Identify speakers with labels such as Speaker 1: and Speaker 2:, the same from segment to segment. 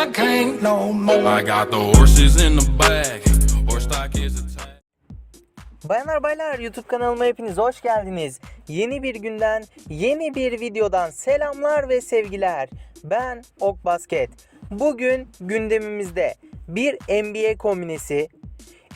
Speaker 1: I can't no more. I got the horses in the back. Horse stock is attached.
Speaker 2: Bayanlar baylar YouTube kanalıma hepiniz hoş geldiniz. Yeni bir günden, yeni bir videodan selamlar ve sevgiler. Ben Ok Basket. Bugün gündemimizde bir NBA kombinesi,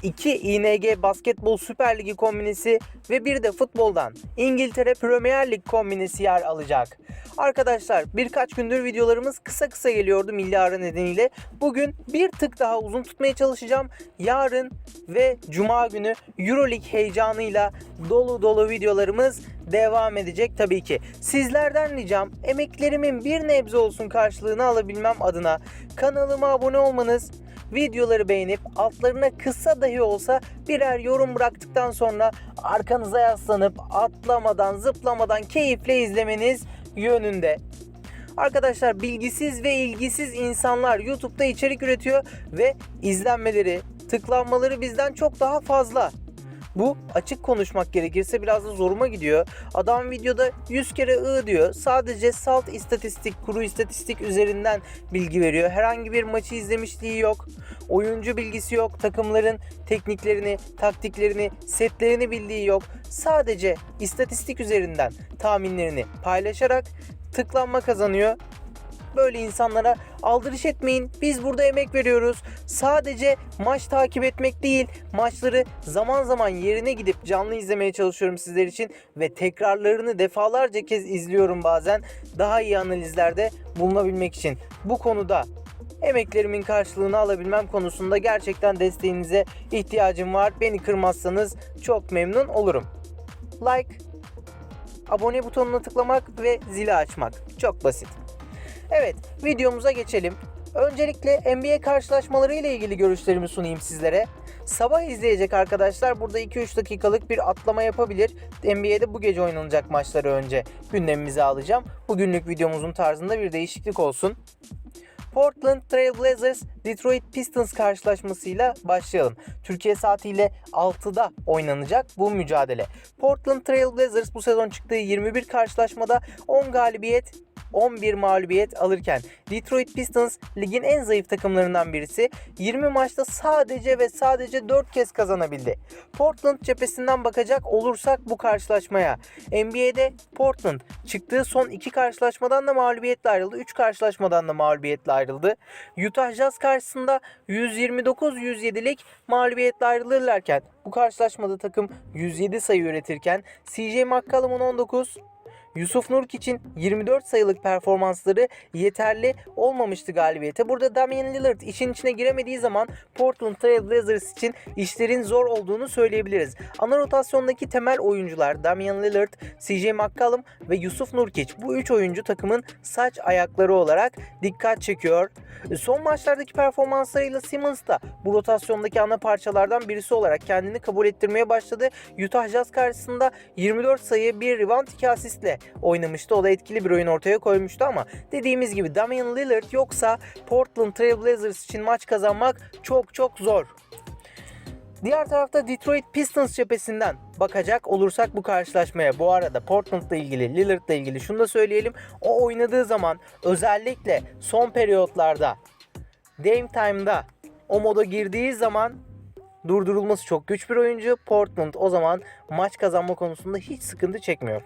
Speaker 2: 2 ING Basketbol Süper Ligi kombinesi ve bir de futboldan İngiltere Premier Lig kombinesi yer alacak. Arkadaşlar birkaç gündür videolarımız kısa kısa geliyordu milli ara nedeniyle. Bugün bir tık daha uzun tutmaya çalışacağım. Yarın ve Cuma günü Euroleague heyecanıyla dolu dolu videolarımız devam edecek tabii ki. Sizlerden ricam emeklerimin bir nebze olsun karşılığını alabilmem adına kanalıma abone olmanız, videoları beğenip altlarına kısa dahi olsa birer yorum bıraktıktan sonra arkanıza yaslanıp atlamadan zıplamadan keyifle izlemeniz yönünde. Arkadaşlar bilgisiz ve ilgisiz insanlar YouTube'da içerik üretiyor ve izlenmeleri, tıklanmaları bizden çok daha fazla. Bu açık konuşmak gerekirse biraz da zoruma gidiyor. Adam videoda 100 kere ı diyor. Sadece salt istatistik, kuru istatistik üzerinden bilgi veriyor. Herhangi bir maçı izlemişliği yok. Oyuncu bilgisi yok. Takımların tekniklerini, taktiklerini, setlerini bildiği yok. Sadece istatistik üzerinden tahminlerini paylaşarak tıklanma kazanıyor. Böyle insanlara aldırış etmeyin. Biz burada emek veriyoruz. Sadece maç takip etmek değil, maçları zaman zaman yerine gidip canlı izlemeye çalışıyorum sizler için ve tekrarlarını defalarca kez izliyorum bazen. Daha iyi analizlerde bulunabilmek için. Bu konuda emeklerimin karşılığını alabilmem konusunda gerçekten desteğinize ihtiyacım var. Beni kırmazsanız çok memnun olurum. Like, abone butonuna tıklamak ve zili açmak. Çok basit. Evet, videomuza geçelim. Öncelikle NBA karşılaşmaları ile ilgili görüşlerimi sunayım sizlere. Sabah izleyecek arkadaşlar burada 2-3 dakikalık bir atlama yapabilir. NBA'de bu gece oynanacak maçları önce gündemimize alacağım. Bugünlük videomuzun tarzında bir değişiklik olsun. Portland Trail Blazers Detroit Pistons karşılaşmasıyla başlayalım. Türkiye saatiyle 6'da oynanacak bu mücadele. Portland Trail Blazers bu sezon çıktığı 21 karşılaşmada 10 galibiyet 11 mağlubiyet alırken Detroit Pistons ligin en zayıf takımlarından birisi 20 maçta sadece ve sadece 4 kez kazanabildi. Portland cephesinden bakacak olursak bu karşılaşmaya NBA'de Portland çıktığı son 2 karşılaşmadan da mağlubiyetle ayrıldı. 3 karşılaşmadan da mağlubiyetle ayrıldı. Utah Jazz karşısında 129-107'lik mağlubiyetle ayrılırlarken bu karşılaşmada takım 107 sayı üretirken CJ McCollum'un 19 Yusuf Nurkic'in 24 sayılık performansları yeterli olmamıştı galibiyete. Burada Damian Lillard işin içine giremediği zaman Portland Trail Blazers için işlerin zor olduğunu söyleyebiliriz. Ana rotasyondaki temel oyuncular Damian Lillard, CJ McCollum ve Yusuf Nurkic. Bu 3 oyuncu takımın saç ayakları olarak dikkat çekiyor. Son maçlardaki performanslarıyla Simmons da bu rotasyondaki ana parçalardan birisi olarak kendini kabul ettirmeye başladı. Utah Jazz karşısında 24 sayı, 1 rebound, 2 asistle oynamıştı. O da etkili bir oyun ortaya koymuştu ama dediğimiz gibi Damian Lillard yoksa Portland Trail Blazers için maç kazanmak çok çok zor. Diğer tarafta Detroit Pistons cephesinden bakacak olursak bu karşılaşmaya bu arada Portland'la ilgili, Lillard'la ilgili şunu da söyleyelim. O oynadığı zaman özellikle son periyotlarda Dame Time'da o moda girdiği zaman durdurulması çok güç bir oyuncu. Portland o zaman maç kazanma konusunda hiç sıkıntı çekmiyor.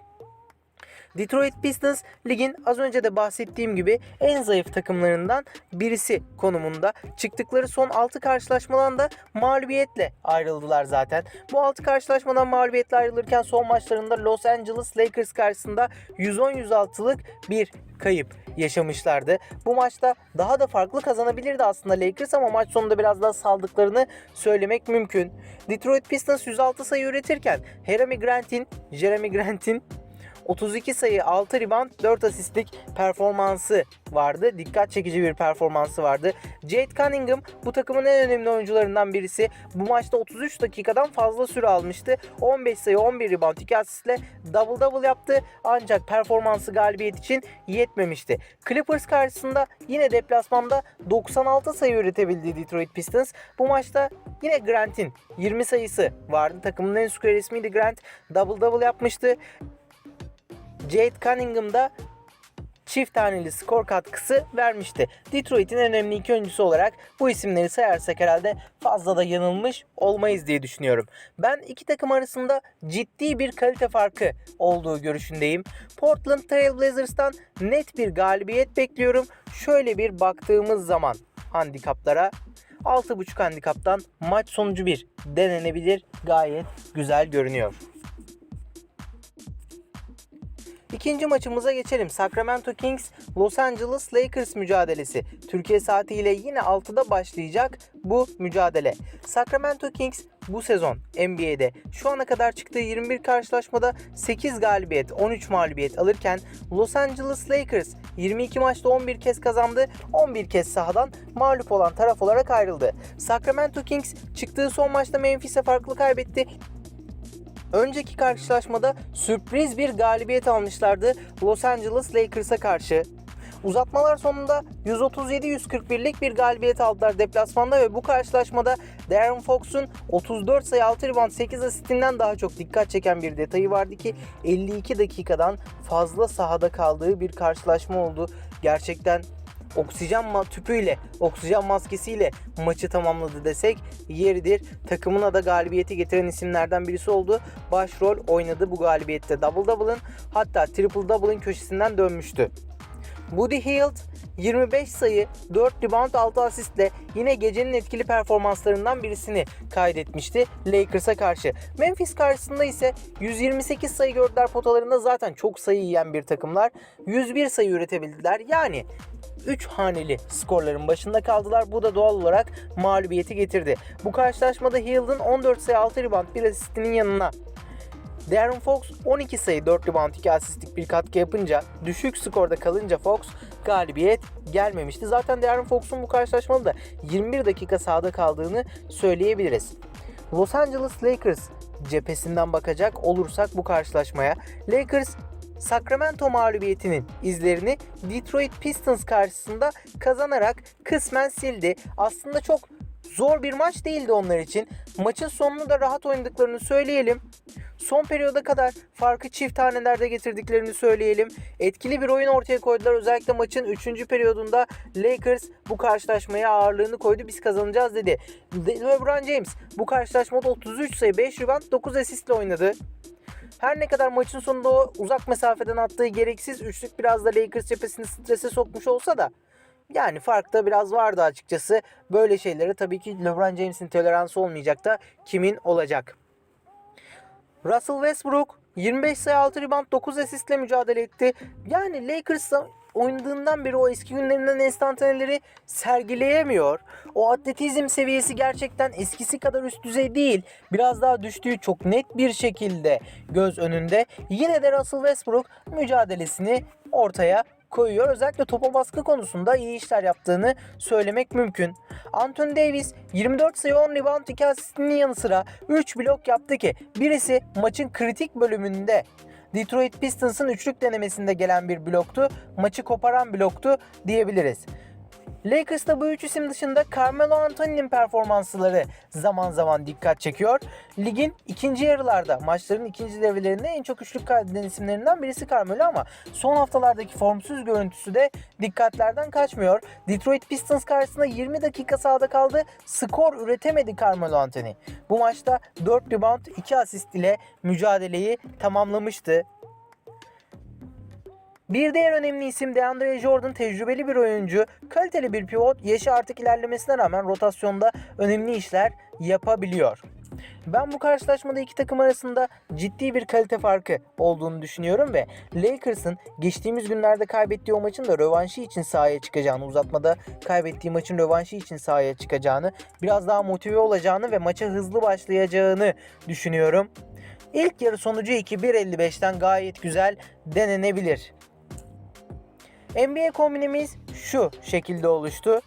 Speaker 2: Detroit Pistons ligin az önce de bahsettiğim gibi en zayıf takımlarından birisi konumunda. Çıktıkları son 6 karşılaşmadan da mağlubiyetle ayrıldılar zaten. Bu 6 karşılaşmadan mağlubiyetle ayrılırken son maçlarında Los Angeles Lakers karşısında 110-106'lık bir kayıp yaşamışlardı. Bu maçta daha da farklı kazanabilirdi aslında Lakers ama maç sonunda biraz daha saldıklarını söylemek mümkün. Detroit Pistons 106 sayı üretirken Jeremy Grant'in Jeremy Grant'in 32 sayı, 6 rebound, 4 asistlik performansı vardı. Dikkat çekici bir performansı vardı. Jade Cunningham bu takımın en önemli oyuncularından birisi. Bu maçta 33 dakikadan fazla süre almıştı. 15 sayı, 11 rebound, 2 asistle double double yaptı. Ancak performansı galibiyet için yetmemişti. Clippers karşısında yine deplasmanda 96 sayı üretebildi Detroit Pistons. Bu maçta yine Grant'in 20 sayısı vardı. Takımın en skorer ismiydi Grant. Double double yapmıştı. Jade Cunningham da çift taneli skor katkısı vermişti. Detroit'in önemli iki oyuncusu olarak bu isimleri sayarsak herhalde fazla da yanılmış olmayız diye düşünüyorum. Ben iki takım arasında ciddi bir kalite farkı olduğu görüşündeyim. Portland Trail Blazers'tan net bir galibiyet bekliyorum. Şöyle bir baktığımız zaman handikaplara 6.5 handikaptan maç sonucu 1 denenebilir. Gayet güzel görünüyor. İkinci maçımıza geçelim. Sacramento Kings Los Angeles Lakers mücadelesi. Türkiye saatiyle yine 6'da başlayacak bu mücadele. Sacramento Kings bu sezon NBA'de şu ana kadar çıktığı 21 karşılaşmada 8 galibiyet, 13 mağlubiyet alırken Los Angeles Lakers 22 maçta 11 kez kazandı, 11 kez sahadan mağlup olan taraf olarak ayrıldı. Sacramento Kings çıktığı son maçta Memphis'e farklı kaybetti. Önceki karşılaşmada sürpriz bir galibiyet almışlardı Los Angeles Lakers'a karşı. Uzatmalar sonunda 137-141'lik bir galibiyet aldılar deplasmanda ve bu karşılaşmada Darren Fox'un 34 sayı 6 rebound 8 asistinden daha çok dikkat çeken bir detayı vardı ki 52 dakikadan fazla sahada kaldığı bir karşılaşma oldu. Gerçekten oksijen ma- tüpüyle, oksijen maskesiyle maçı tamamladı desek yeridir. Takımına da galibiyeti getiren isimlerden birisi oldu. Başrol oynadı bu galibiyette double double'ın hatta triple double'ın köşesinden dönmüştü. Buddy Hield 25 sayı, 4 rebound, 6 asistle yine gecenin etkili performanslarından birisini kaydetmişti Lakers'a karşı. Memphis karşısında ise 128 sayı gördüler potalarında zaten çok sayı yiyen bir takımlar. 101 sayı üretebildiler. Yani 3 haneli skorların başında kaldılar. Bu da doğal olarak mağlubiyeti getirdi. Bu karşılaşmada Hield'ın 14 sayı 6 rebound bir asistinin yanına Darren Fox 12 sayı 4 rebound 2 asistlik bir katkı yapınca düşük skorda kalınca Fox galibiyet gelmemişti. Zaten Darren Fox'un bu karşılaşmada da 21 dakika sahada kaldığını söyleyebiliriz. Los Angeles Lakers cephesinden bakacak olursak bu karşılaşmaya Lakers Sacramento mağlubiyetinin izlerini Detroit Pistons karşısında kazanarak kısmen sildi. Aslında çok zor bir maç değildi onlar için. Maçın sonunu da rahat oynadıklarını söyleyelim. Son periyoda kadar farkı çift tanelerde getirdiklerini söyleyelim. Etkili bir oyun ortaya koydular. Özellikle maçın 3. periyodunda Lakers bu karşılaşmaya ağırlığını koydu. Biz kazanacağız dedi. LeBron James bu karşılaşmada 33 sayı, 5 rebound, 9 asistle oynadı. Her ne kadar maçın sonunda o uzak mesafeden attığı gereksiz üçlük biraz da Lakers cephesini strese sokmuş olsa da yani fark da biraz vardı açıkçası. Böyle şeylere tabii ki LeBron James'in toleransı olmayacak da kimin olacak? Russell Westbrook 25 sayı 6 rebound 9 asistle mücadele etti. Yani Lakers oynadığından beri o eski günlerinden enstantaneleri sergileyemiyor. O atletizm seviyesi gerçekten eskisi kadar üst düzey değil. Biraz daha düştüğü çok net bir şekilde göz önünde. Yine de Russell Westbrook mücadelesini ortaya koyuyor. Özellikle topa baskı konusunda iyi işler yaptığını söylemek mümkün. Anthony Davis 24 sayı 10 rebound 2 asistinin yanı sıra 3 blok yaptı ki birisi maçın kritik bölümünde Detroit Pistons'ın üçlük denemesinde gelen bir bloktu. Maçı koparan bloktu diyebiliriz. Lakers'ta bu üç isim dışında Carmelo Anthony'nin performansları zaman zaman dikkat çekiyor. Ligin ikinci yarılarda, maçların ikinci devrelerinde en çok üçlük kaydeden isimlerinden birisi Carmelo ama son haftalardaki formsuz görüntüsü de dikkatlerden kaçmıyor. Detroit Pistons karşısında 20 dakika sahada kaldı. Skor üretemedi Carmelo Anthony. Bu maçta 4 rebound 2 asist ile mücadeleyi tamamlamıştı. Bir diğer önemli isim DeAndre Jordan tecrübeli bir oyuncu, kaliteli bir pivot, yaşı artık ilerlemesine rağmen rotasyonda önemli işler yapabiliyor. Ben bu karşılaşmada iki takım arasında ciddi bir kalite farkı olduğunu düşünüyorum ve Lakers'ın geçtiğimiz günlerde kaybettiği o maçın da rövanşı için sahaya çıkacağını, uzatmada kaybettiği maçın rövanşı için sahaya çıkacağını, biraz daha motive olacağını ve maça hızlı başlayacağını düşünüyorum. İlk yarı sonucu 2-1.55'ten gayet güzel denenebilir. NBA kombinimiz şu şekilde oluştu.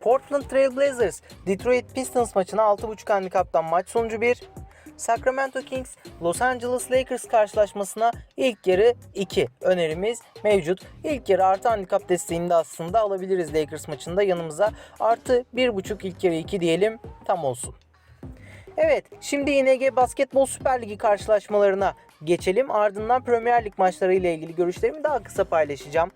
Speaker 2: Portland Trail Blazers Detroit Pistons maçına 6.5 handikaptan maç sonucu 1. Sacramento Kings Los Angeles Lakers karşılaşmasına ilk yarı 2 önerimiz mevcut. İlk yarı artı handikap desteğini de aslında alabiliriz Lakers maçında yanımıza. Artı 1.5 ilk yarı 2 diyelim tam olsun. Evet, şimdi ING Basketbol Süper Ligi karşılaşmalarına geçelim. Ardından Premier Lig maçları ile ilgili görüşlerimi daha kısa paylaşacağım.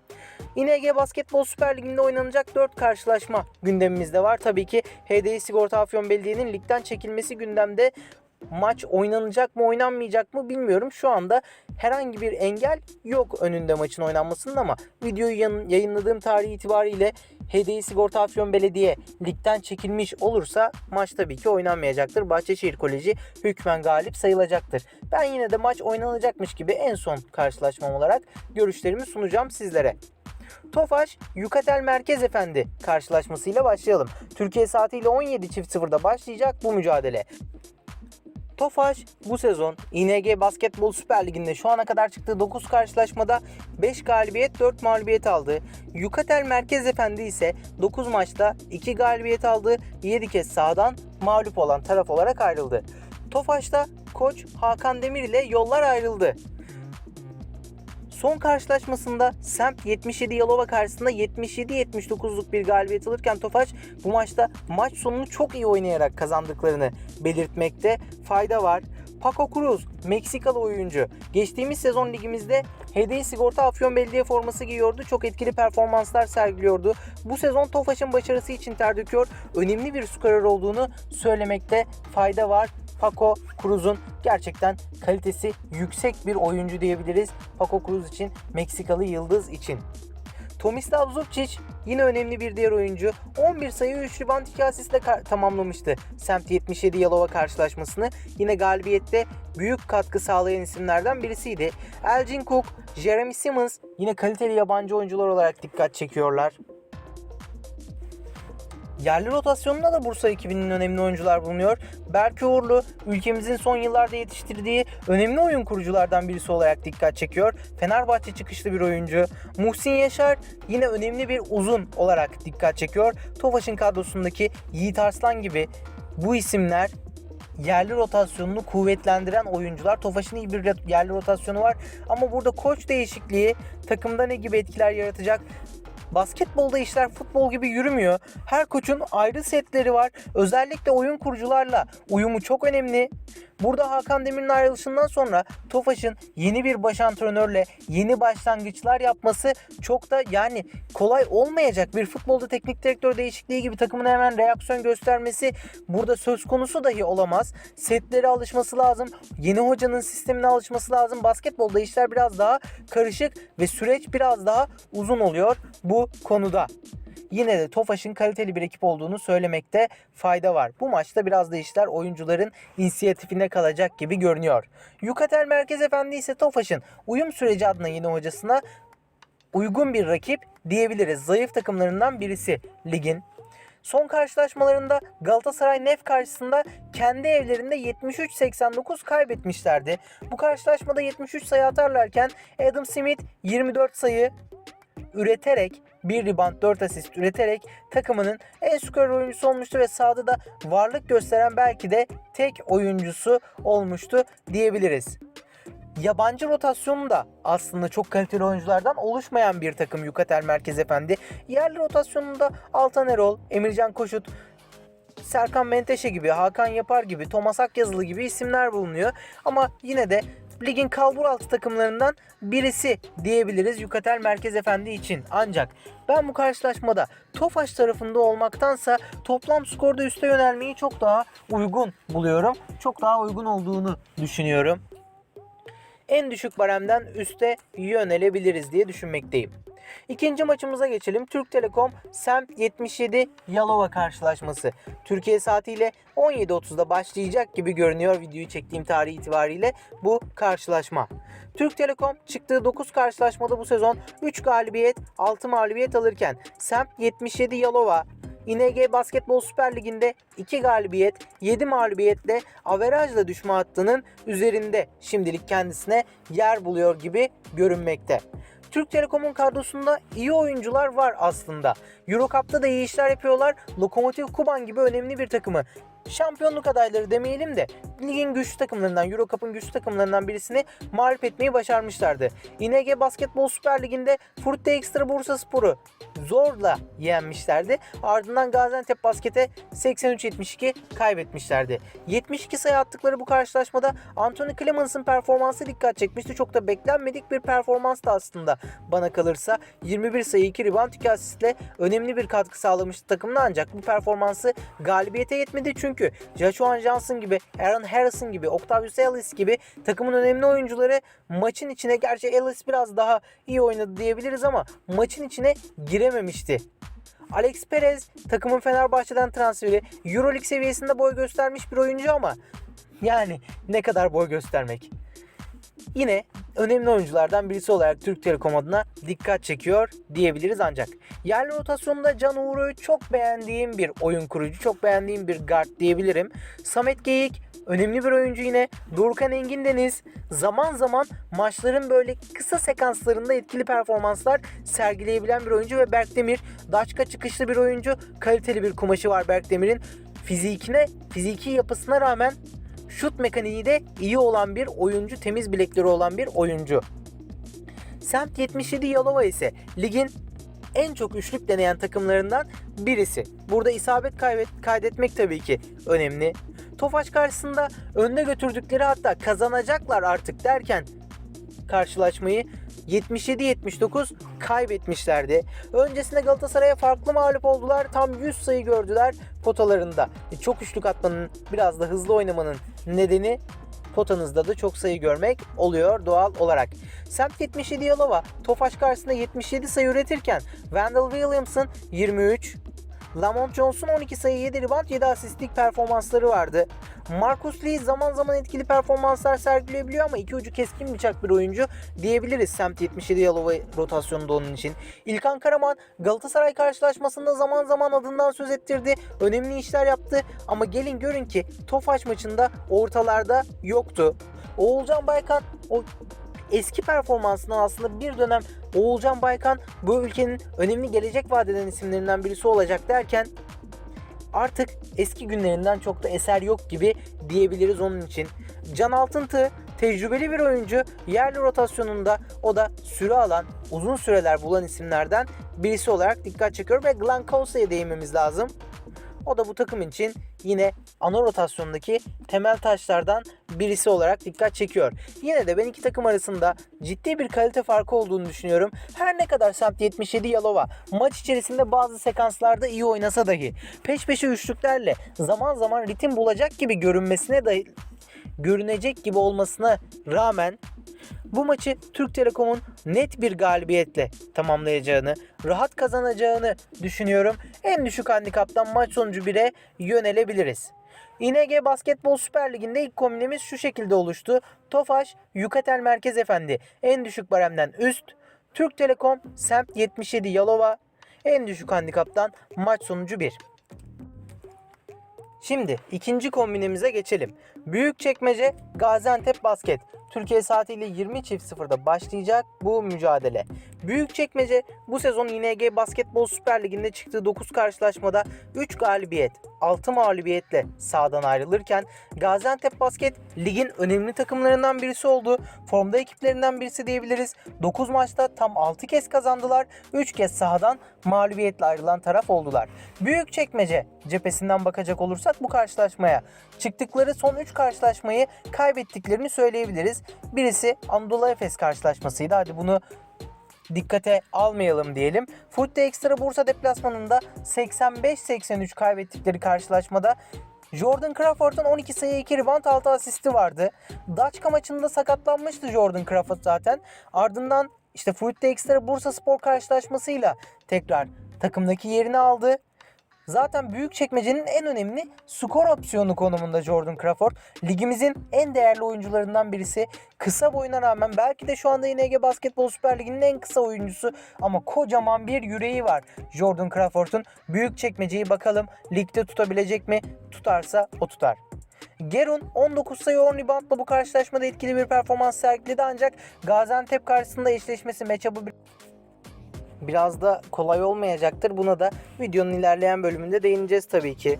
Speaker 2: İNG Basketbol Süper Ligi'nde oynanacak 4 karşılaşma gündemimizde var. Tabii ki HDI Sigorta Afyon Belediye'nin ligden çekilmesi gündemde. Maç oynanacak mı oynanmayacak mı bilmiyorum. Şu anda herhangi bir engel yok önünde maçın oynanmasının ama videoyu yayınladığım tarih itibariyle HDI Sigorta Afyon Belediye ligden çekilmiş olursa maç tabii ki oynanmayacaktır. Bahçeşehir Koleji hükmen galip sayılacaktır. Ben yine de maç oynanacakmış gibi en son karşılaşmam olarak görüşlerimi sunacağım sizlere. Tofaş Yukatel Merkez Efendi karşılaşmasıyla başlayalım. Türkiye saatiyle 17.00'da başlayacak bu mücadele. Tofaş bu sezon İNG Basketbol Süper Ligi'nde şu ana kadar çıktığı 9 karşılaşmada 5 galibiyet 4 mağlubiyet aldı. Yukatel Merkez Efendi ise 9 maçta 2 galibiyet aldı. 7 kez sahadan mağlup olan taraf olarak ayrıldı. Tofaş'ta koç Hakan Demir ile yollar ayrıldı. Son karşılaşmasında Semt 77 Yalova karşısında 77-79'luk bir galibiyet alırken Tofaş bu maçta maç sonunu çok iyi oynayarak kazandıklarını belirtmekte fayda var. Paco Cruz, Meksikalı oyuncu. Geçtiğimiz sezon ligimizde HDI Sigorta Afyon Belediye forması giyiyordu. Çok etkili performanslar sergiliyordu. Bu sezon Tofaş'ın başarısı için ter döküyor. Önemli bir skorer olduğunu söylemekte fayda var. Paco Cruz'un gerçekten kalitesi yüksek bir oyuncu diyebiliriz. Paco Cruz için, Meksikalı yıldız için. Tomislav Zubcic yine önemli bir diğer oyuncu. 11 sayı 3 rebound 2 asistle tamamlamıştı. Semt 77 Yalova karşılaşmasını. Yine galibiyette büyük katkı sağlayan isimlerden birisiydi. Elgin Cook, Jeremy Simmons yine kaliteli yabancı oyuncular olarak dikkat çekiyorlar. Yerli rotasyonunda da Bursa ekibinin önemli oyuncular bulunuyor. Berke Uğurlu ülkemizin son yıllarda yetiştirdiği önemli oyun kuruculardan birisi olarak dikkat çekiyor. Fenerbahçe çıkışlı bir oyuncu. Muhsin Yaşar yine önemli bir uzun olarak dikkat çekiyor. Tofaş'ın kadrosundaki Yiğit Arslan gibi bu isimler yerli rotasyonunu kuvvetlendiren oyuncular. Tofaş'ın iyi bir yerli rotasyonu var ama burada koç değişikliği takımda ne gibi etkiler yaratacak? Basketbolda işler futbol gibi yürümüyor. Her koçun ayrı setleri var. Özellikle oyun kurucularla uyumu çok önemli. Burada Hakan Demir'in ayrılışından sonra Tofaş'ın yeni bir baş antrenörle yeni başlangıçlar yapması çok da yani kolay olmayacak. Bir futbolda teknik direktör değişikliği gibi takımın hemen reaksiyon göstermesi burada söz konusu dahi olamaz. Setlere alışması lazım. Yeni hocanın sistemine alışması lazım. Basketbolda işler biraz daha karışık ve süreç biraz daha uzun oluyor bu konuda. Yine de Tofaş'ın kaliteli bir ekip olduğunu söylemekte fayda var. Bu maçta biraz da işler oyuncuların inisiyatifine kalacak gibi görünüyor. Yukatel Merkez Efendi ise Tofaş'ın uyum süreci adına yeni hocasına uygun bir rakip diyebiliriz. Zayıf takımlarından birisi ligin. Son karşılaşmalarında Galatasaray Nef karşısında kendi evlerinde 73-89 kaybetmişlerdi. Bu karşılaşmada 73 sayı atarlarken Adam Smith 24 sayı üreterek bir rebound 4 asist üreterek takımının en skorer oyuncusu olmuştu ve sahada da varlık gösteren belki de tek oyuncusu olmuştu diyebiliriz. Yabancı rotasyonu da aslında çok kaliteli oyunculardan oluşmayan bir takım Yukatel Merkez Efendi. Yerli rotasyonunda Altan Erol, Emircan Koşut, Serkan Menteşe gibi, Hakan Yapar gibi, Thomas Akyazılı gibi isimler bulunuyor. Ama yine de ligin kalbur altı takımlarından birisi diyebiliriz Yukatel Merkez Efendi için. Ancak ben bu karşılaşmada Tofaş tarafında olmaktansa toplam skorda üste yönelmeyi çok daha uygun buluyorum. Çok daha uygun olduğunu düşünüyorum. En düşük baremden üste yönelebiliriz diye düşünmekteyim. İkinci maçımıza geçelim. Türk Telekom Semt 77 Yalova karşılaşması. Türkiye saatiyle 17.30'da başlayacak gibi görünüyor videoyu çektiğim tarih itibariyle bu karşılaşma. Türk Telekom çıktığı 9 karşılaşmada bu sezon 3 galibiyet 6 mağlubiyet alırken Semt 77 Yalova İNG Basketbol Süper Ligi'nde 2 galibiyet, 7 mağlubiyetle averajla düşme hattının üzerinde şimdilik kendisine yer buluyor gibi görünmekte. Türk Telekom'un kadrosunda iyi oyuncular var aslında. Eurocup'ta da iyi işler yapıyorlar. Lokomotiv Kuban gibi önemli bir takımı şampiyonluk adayları demeyelim de ligin güçlü takımlarından, Euro Cup'ın güçlü takımlarından birisini mağlup etmeyi başarmışlardı. İNG Basketbol Süper Ligi'nde Frutte Extra Bursa Sporu zorla yenmişlerdi. Ardından Gaziantep Basket'e 83-72 kaybetmişlerdi. 72 sayı attıkları bu karşılaşmada Anthony Clemens'ın performansı dikkat çekmişti. Çok da beklenmedik bir performanstı aslında bana kalırsa. 21 sayı 2 rebound 2 asistle önemli bir katkı sağlamıştı takımına ancak bu performansı galibiyete yetmedi çünkü Joshua Johnson gibi, Aaron Harrison gibi, Octavius Ellis gibi takımın önemli oyuncuları maçın içine gerçi Ellis biraz daha iyi oynadı diyebiliriz ama maçın içine girememişti. Alex Perez takımın Fenerbahçe'den transferi Euroleague seviyesinde boy göstermiş bir oyuncu ama yani ne kadar boy göstermek. Yine önemli oyunculardan birisi olarak Türk Telekom adına dikkat çekiyor diyebiliriz ancak. Yerli rotasyonda Can Uğur'u çok beğendiğim bir oyun kurucu, çok beğendiğim bir guard diyebilirim. Samet Geyik önemli bir oyuncu yine. Dorukhan Engin Deniz zaman zaman maçların böyle kısa sekanslarında etkili performanslar sergileyebilen bir oyuncu ve Berk Demir Daçka çıkışlı bir oyuncu. Kaliteli bir kumaşı var Berk Demir'in. Fizikine, fiziki yapısına rağmen şut mekaniği de iyi olan bir oyuncu, temiz bilekleri olan bir oyuncu. Semt 77 Yalova ise ligin en çok üçlük deneyen takımlarından birisi. Burada isabet kaybet, kaydetmek tabii ki önemli. Tofaş karşısında önde götürdükleri hatta kazanacaklar artık derken karşılaşmayı 77-79 kaybetmişlerdi. Öncesinde Galatasaray'a farklı mağlup oldular. Tam 100 sayı gördüler potalarında. E, Çok üçlük atmanın, biraz da hızlı oynamanın nedeni potanızda da çok sayı görmek oluyor doğal olarak. Semt 77 Yalova Tofaş karşısında 77 sayı üretirken Wendell Williamson 23, Lamont Johnson 12 sayı 7 rebound 7 asistlik performansları vardı. Marcus Lee zaman zaman etkili performanslar sergileyebiliyor ama iki ucu keskin bıçak bir oyuncu diyebiliriz Semt 77 Yalova rotasyonunda onun için. İlkan Karaman Galatasaray karşılaşmasında zaman zaman adından söz ettirdi. Önemli işler yaptı ama gelin görün ki Tofaş maçında ortalarda yoktu. Oğulcan Baykan o eski performansından aslında bir dönem Oğulcan Baykan bu ülkenin önemli gelecek vadeden isimlerinden birisi olacak derken artık eski günlerinden çok da eser yok gibi diyebiliriz onun için. Can Altıntı tecrübeli bir oyuncu yerli rotasyonunda o da süre alan uzun süreler bulan isimlerden birisi olarak dikkat çekiyor ve Glenn Cousa'ya değinmemiz lazım. O da bu takım için yine ana rotasyondaki temel taşlardan birisi olarak dikkat çekiyor. Yine de ben iki takım arasında ciddi bir kalite farkı olduğunu düşünüyorum. Her ne kadar Samt 77 Yalova maç içerisinde bazı sekanslarda iyi oynasa dahi peş peşe üçlüklerle zaman zaman ritim bulacak gibi görünmesine dahi görünecek gibi olmasına rağmen bu maçı Türk Telekom'un net bir galibiyetle tamamlayacağını, rahat kazanacağını düşünüyorum. En düşük handikaptan maç sonucu 1'e yönelebiliriz. İNG Basketbol Süper Ligi'nde ilk kombinemiz şu şekilde oluştu. Tofaş, Yukatel Merkez Efendi en düşük baremden üst. Türk Telekom, Semt 77 Yalova en düşük handikaptan maç sonucu 1. Şimdi ikinci kombinemize geçelim. Büyükçekmece Gaziantep Basket. Türkiye saatiyle 20.00'da başlayacak bu mücadele. Büyükçekmece bu sezon ING Basketbol Süper Ligi'nde çıktığı 9 karşılaşmada 3 galibiyet, 6 mağlubiyetle sahadan ayrılırken Gaziantep Basket ligin önemli takımlarından birisi oldu. Formda ekiplerinden birisi diyebiliriz. 9 maçta tam 6 kez kazandılar. 3 kez sahadan mağlubiyetle ayrılan taraf oldular. Büyükçekmece cephesinden bakacak olursak bu karşılaşmaya çıktıkları son 3 karşılaşmayı kaybettiklerini söyleyebiliriz. Birisi Anadolu Efes karşılaşmasıydı. Hadi bunu dikkate almayalım diyelim. Futte Extra Bursa deplasmanında 85-83 kaybettikleri karşılaşmada Jordan Crawford'un 12 sayı 2 rebound 6 asisti vardı. Daçka maçında sakatlanmıştı Jordan Crawford zaten. Ardından işte Futte Extra Bursa Spor karşılaşmasıyla tekrar takımdaki yerini aldı. Zaten Büyükçekmece'nin en önemli skor opsiyonu konumunda Jordan Crawford. Ligimizin en değerli oyuncularından birisi. Kısa boyuna rağmen belki de şu anda ING Basketbol Süper Ligi'nin en kısa oyuncusu ama kocaman bir yüreği var Jordan Crawford'un. Büyükçekmece'yi bakalım ligde tutabilecek mi? Tutarsa o tutar. Gerun 19 sayı 10 reboundla bu karşılaşmada etkili bir performans sergiledi ancak Gaziantep karşısında eşleşmesi matchup'ı biraz da kolay olmayacaktır. Buna da videonun ilerleyen bölümünde değineceğiz tabii ki.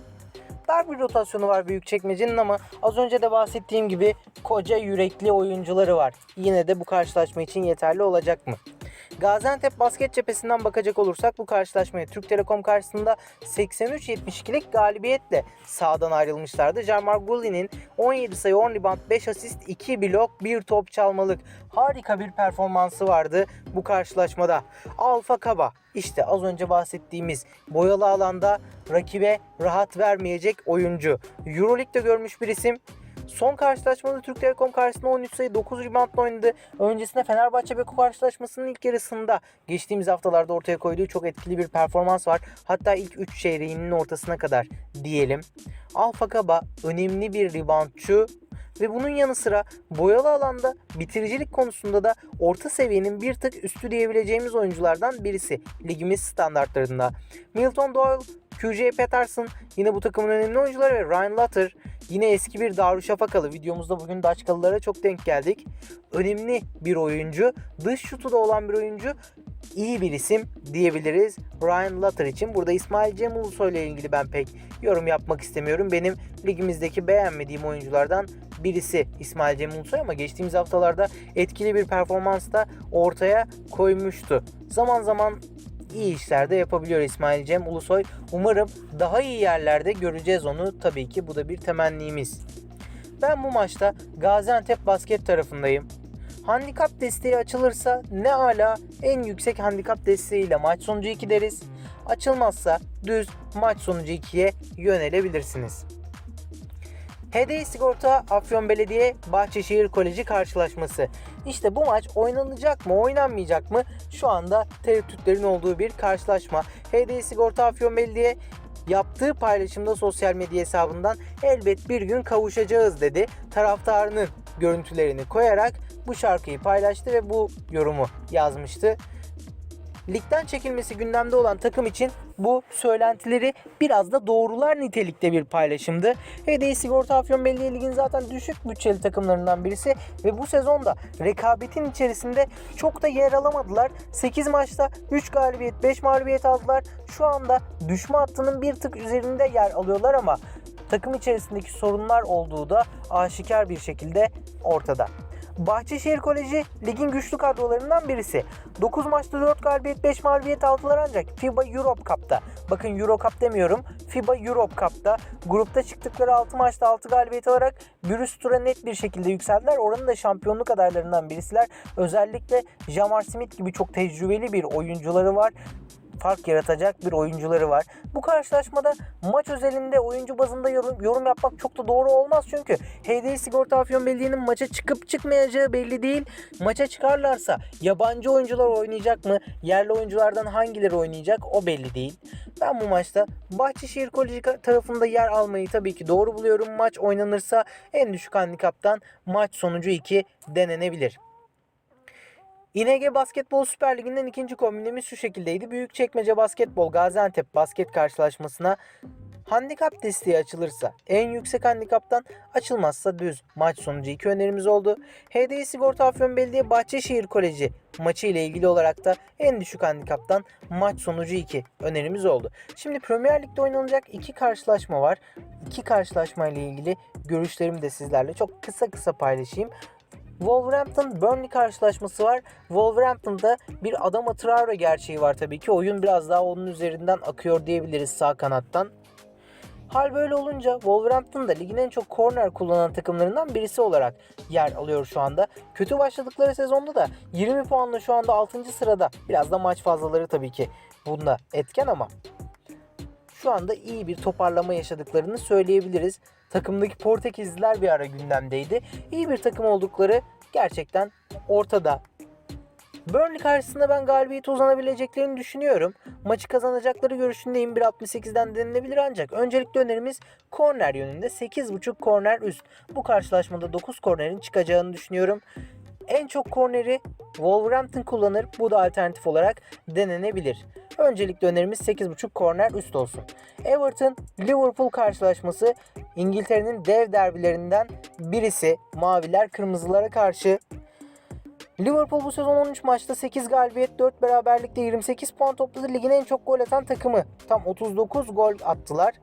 Speaker 2: Dar bir rotasyonu var Büyükçekmece'nin ama az önce de bahsettiğim gibi koca yürekli oyuncuları var. Yine de bu karşılaşma için yeterli olacak mı? Gaziantep basket cephesinden bakacak olursak bu karşılaşmaya Türk Telekom karşısında 83-72'lik galibiyetle sağdan ayrılmışlardı. Jarmar Gulli'nin 17 sayı 10 rebound 5 asist 2 blok 1 top çalmalık harika bir performansı vardı bu karşılaşmada. Alfa Kaba işte az önce bahsettiğimiz boyalı alanda rakibe rahat vermeyecek oyuncu. Euroleague'de görmüş bir isim. Son karşılaşmada Türk Telekom karşısında 13 sayı 9 reboundla oynadı. Öncesinde Fenerbahçe Beko karşılaşmasının ilk yarısında geçtiğimiz haftalarda ortaya koyduğu çok etkili bir performans var. Hatta ilk 3 çeyreğinin ortasına kadar diyelim. Alfa Kaba önemli bir reboundçu ve bunun yanı sıra boyalı alanda bitiricilik konusunda da orta seviyenin bir tık üstü diyebileceğimiz oyunculardan birisi ligimiz standartlarında. Milton Doyle, QJ Patterson yine bu takımın önemli oyuncuları ve Ryan Lutter yine eski bir Darüşşafakalı. Videomuzda bugün Daçkalılara çok denk geldik. Önemli bir oyuncu, dış şutu da olan bir oyuncu, iyi bir isim diyebiliriz Ryan Lutter için. Burada İsmail Cem Ulusoy ile ilgili ben pek yorum yapmak istemiyorum. Benim ligimizdeki beğenmediğim oyunculardan birisi İsmail Cem Ulusoy ama geçtiğimiz haftalarda etkili bir performans da ortaya koymuştu. Zaman zaman iyi işler de yapabiliyor İsmail Cem Ulusoy. Umarım daha iyi yerlerde göreceğiz onu. Tabii ki bu da bir temennimiz. Ben bu maçta Gaziantep basket tarafındayım. Handikap desteği açılırsa ne ala en yüksek handikap desteğiyle maç sonucu 2 deriz. Açılmazsa düz maç sonucu 2'ye yönelebilirsiniz. HDI Sigorta Afyon Belediye Bahçeşehir Koleji karşılaşması. İşte bu maç oynanacak mı oynanmayacak mı şu anda tereddütlerin olduğu bir karşılaşma. HDI Sigorta Afyon Belediye yaptığı paylaşımda sosyal medya hesabından elbet bir gün kavuşacağız dedi. Taraftarının görüntülerini koyarak bu şarkıyı paylaştı ve bu yorumu yazmıştı. Ligden çekilmesi gündemde olan takım için bu söylentileri biraz da doğrular nitelikte bir paylaşımdı. HDI Sigorta Afyon Belediye Ligi'nin zaten düşük bütçeli takımlarından birisi ve bu sezonda rekabetin içerisinde çok da yer alamadılar. 8 maçta 3 galibiyet 5 mağlubiyet aldılar. Şu anda düşme hattının bir tık üzerinde yer alıyorlar ama takım içerisindeki sorunlar olduğu da aşikar bir şekilde ortada. Bahçeşehir Koleji ligin güçlü kadrolarından birisi. 9 maçta 4 galibiyet 5 mağlubiyet aldılar ancak FIBA Europe Cup'ta. Bakın Euro Cup demiyorum. FIBA Europe Cup'ta grupta çıktıkları 6 maçta 6 galibiyet alarak bir üst tura net bir şekilde yükseldiler. Oranın da şampiyonluk adaylarından birisiler. Özellikle Jamar Smith gibi çok tecrübeli bir oyuncuları var fark yaratacak bir oyuncuları var. Bu karşılaşmada maç özelinde oyuncu bazında yorum, yorum yapmak çok da doğru olmaz çünkü HDI Sigorta Afyon Belediye'nin maça çıkıp çıkmayacağı belli değil. Maça çıkarlarsa yabancı oyuncular oynayacak mı? Yerli oyunculardan hangileri oynayacak o belli değil. Ben bu maçta Bahçeşehir Koleji tarafında yer almayı tabii ki doğru buluyorum. Maç oynanırsa en düşük handikaptan maç sonucu 2 denenebilir. İNG Basketbol Süper Ligi'nden ikinci kombinemiz şu şekildeydi. Büyükçekmece Basketbol Gaziantep basket karşılaşmasına handikap desteği açılırsa en yüksek handikaptan açılmazsa düz maç sonucu iki önerimiz oldu. HDI Sigorta Afyon Belediye Bahçeşehir Koleji maçı ile ilgili olarak da en düşük handikaptan maç sonucu 2 önerimiz oldu. Şimdi Premier Lig'de oynanacak iki karşılaşma var. İki karşılaşma ile ilgili görüşlerimi de sizlerle çok kısa kısa paylaşayım. Wolverhampton Burnley karşılaşması var. Wolverhampton'da bir Adama Traore gerçeği var tabii ki. Oyun biraz daha onun üzerinden akıyor diyebiliriz sağ kanattan. Hal böyle olunca Wolverhampton da ligin en çok korner kullanan takımlarından birisi olarak yer alıyor şu anda. Kötü başladıkları sezonda da 20 puanla şu anda 6. sırada. Biraz da maç fazlaları tabii ki bunda etken ama şu anda iyi bir toparlama yaşadıklarını söyleyebiliriz. Takımdaki Portekizliler bir ara gündemdeydi. İyi bir takım oldukları gerçekten ortada. Burnley karşısında ben galibiyete uzanabileceklerini düşünüyorum. Maçı kazanacakları görüşündeyim. 1.68'den denilebilir ancak öncelikli önerimiz korner yönünde 8.5 korner üst. Bu karşılaşmada 9 kornerin çıkacağını düşünüyorum. En çok korneri Wolverhampton kullanır. Bu da alternatif olarak denenebilir. Öncelikli önerimiz 8.5 korner üst olsun. Everton Liverpool karşılaşması İngiltere'nin dev derbilerinden birisi. Maviler kırmızılara karşı Liverpool bu sezon 13 maçta 8 galibiyet 4 beraberlikte 28 puan topladı. Ligin en çok gol atan takımı. Tam 39 gol attılar.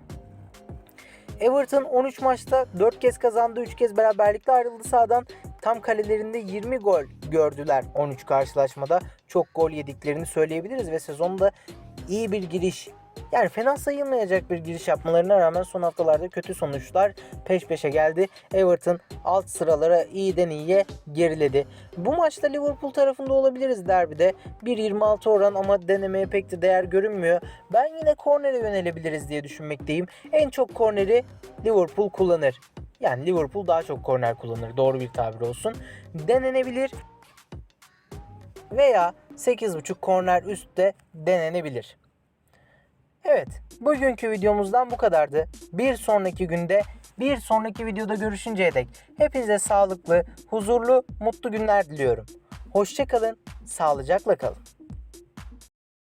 Speaker 2: Everton 13 maçta 4 kez kazandı, 3 kez beraberlikle ayrıldı sahadan. Tam kalelerinde 20 gol gördüler 13 karşılaşmada. Çok gol yediklerini söyleyebiliriz ve sezonda iyi bir giriş yani fena sayılmayacak bir giriş yapmalarına rağmen son haftalarda kötü sonuçlar peş peşe geldi. Everton alt sıralara iyiden iyiye geriledi. Bu maçta Liverpool tarafında olabiliriz derbide. 1.26 oran ama denemeye pek de değer görünmüyor. Ben yine kornere yönelebiliriz diye düşünmekteyim. En çok korneri Liverpool kullanır. Yani Liverpool daha çok korner kullanır. Doğru bir tabir olsun. Denenebilir veya 8.5 korner üstte denenebilir. Evet, bugünkü videomuzdan bu kadardı. Bir sonraki günde, bir sonraki videoda görüşünceye dek hepinize sağlıklı, huzurlu, mutlu günler diliyorum. Hoşçakalın, sağlıcakla kalın.